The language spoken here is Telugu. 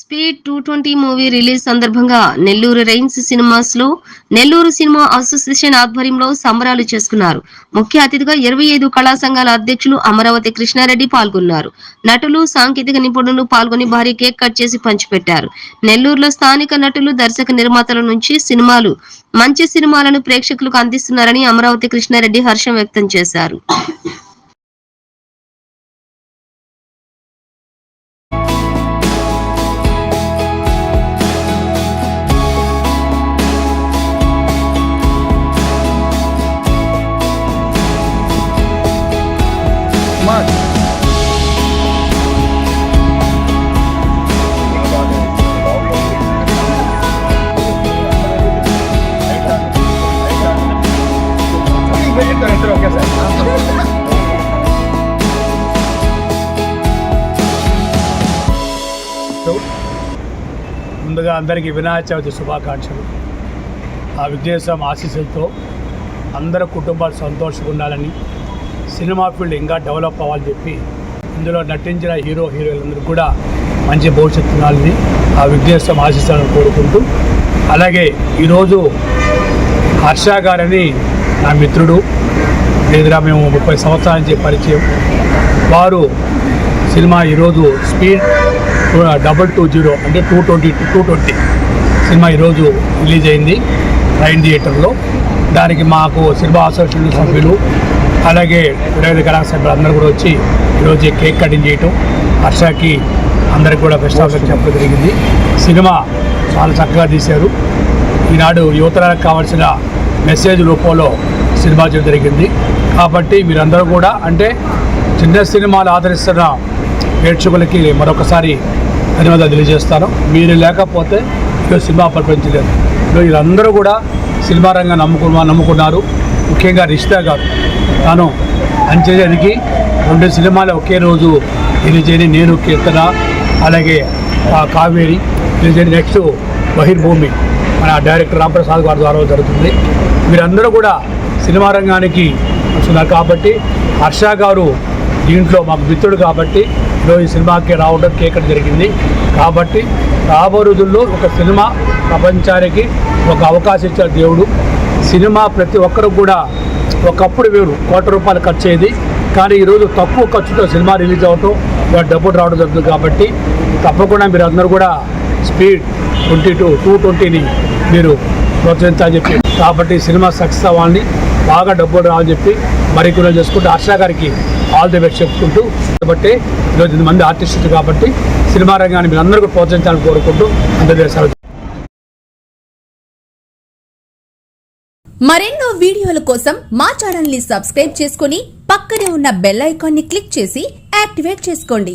Speed two twenty movie release సందర్భంగా నెల్లూరు రైన్స్ సినిమాస్లో నెల్లూరు సినిమా అసోసియేషన్ ఆధ్వర్యంలో సంబరాలు చేసుకున్నారు. ముఖ్య అతిథిగా ఇరవై ఐదు కళా సంఘాల అధ్యక్షులు అమరావతి కృష్ణారెడ్డి పాల్గొన్నారు. నటులు సాంకేతిక నిపుణులు పాల్గొని భారీ కేక్ కట్ చేసి పంచిపెట్టారు. నెల్లూరులో స్థానిక నటులు దర్శక నిర్మాతల నుంచి సినిమాలు మంచి సినిమాలను ప్రేక్షకులకు అందిస్తున్నారని అమరావతి కృష్ణారెడ్డి హర్షం వ్యక్తం చేశారు. ముందుగా అందరికీ వినాయక చవితి శుభాకాంక్షలు. ఆ విఘ్నేశ్వరం ఆశీస్సులతో అందరు కుటుంబాలు సంతోషంగా ఉండాలని సినిమా ఫీల్డ్ ఇంకా డెవలప్ అవ్వాలని చెప్పి ఇందులో నటించిన హీరో హీరోయిలందరూ కూడా మంచి భవిష్యత్తు ఉండాలని ఆ విఘ్నేశ్వరం ఆశీస్సులను కోరుకుంటూ అలాగే ఈరోజు హర్ష గారని నా మిత్రుడు లేదా మేము ముప్పై సంవత్సరాల నుంచి పరిచయం. వారు సినిమా ఈరోజు స్పీడ్ డబల్ టూ జీరో అంటే two twenty two twenty cinema ఈరోజు రిలీజ్ అయింది రైన్ థియేటర్లో దానికి మాకు సినిమా అసోసియేషన్ సభ్యులు అలాగే ఇరవై కళా సభ్యులు అందరూ కూడా వచ్చి ఈరోజు కేక్ కటింగ్ చేయటం హర్షకి అందరికి కూడా బెస్ట్ ఆఫ్ చెప్పడం జరిగింది. సినిమా చాలా చక్కగా తీశారు. ఈనాడు యువతరానికి కావాల్సిన మెసేజ్ రూపంలో సినిమా చేయడం జరిగింది. కాబట్టి మీరందరూ కూడా అంటే చిన్న సినిమాలు ఆదరిస్తున్న ప్రేక్షకులకి మరొకసారి ధన్యవాదాలు తెలియజేస్తాను. మీరు లేకపోతే ఈరోజు సినిమా ప్రపంచలేదు. వీళ్ళందరూ కూడా సినిమా రంగం నమ్ముకున్నా నమ్ముకున్నారు. ముఖ్యంగా రిష్తా గారు. తాను అంచెకి రెండు సినిమాలు ఒకే రోజు తెలియజేయని నేను కీర్తన అలాగే కావేరి. తెలియజేయని నెక్స్ట్ బహిర్భూమి. మన డైరెక్టర్ రామప్రసాద్ గారి ద్వారా జరుగుతుంది. మీరందరూ కూడా సినిమా రంగానికి వస్తున్నారు. కాబట్టి హర్ష గారు దీంట్లో మాకు మిత్రుడు కాబట్టి ఈరోజు ఈ సినిమాకి రావడం కేకడం జరిగింది. కాబట్టి రాబో రోజుల్లో ఒక సినిమా ప్రపంచానికి ఒక అవకాశం ఇచ్చారు దేవుడు. సినిమా ప్రతి ఒక్కరు కూడా ఒకప్పుడు వేరు కోట్ల రూపాయలు ఖర్చు అయ్యేది కానీ ఈరోజు తక్కువ ఖర్చుతో సినిమా రిలీజ్ అవటం ఇవాళ డబ్బులు రావడం జరుగుతుంది కాబట్టి తప్పకుండా మీరు అందరూ కూడా స్పీడ్ ట్వంటీ టూ టూ ట్వంటీని మీరు ప్రోత్సహించాలని చెప్పి కాబట్టి సినిమా సక్సెస్ అవ్వాలని బాగా డబ్బులు రావని చెప్పి మరి కొన్ని చేసుకుంటే హర్ష గారికి ఆల్ ది బెస్ట్ చెప్పుకుంటూ కాబట్టి ఈరోజు ఇంత మంది ఆర్టిస్టులు కాబట్టి సినిమా రంగాన్ని మీరు అందరూ కూడా ప్రోత్సహించాలని కోరుకుంటూ అందరి మరెన్నో వీడియోల కోసం మా ఛానల్ని సబ్స్క్రైబ్ చేసుకుని పక్కనే ఉన్న బెల్ ఐకాన్ని క్లిక్ చేసి యాక్టివేట్ చేసుకోండి.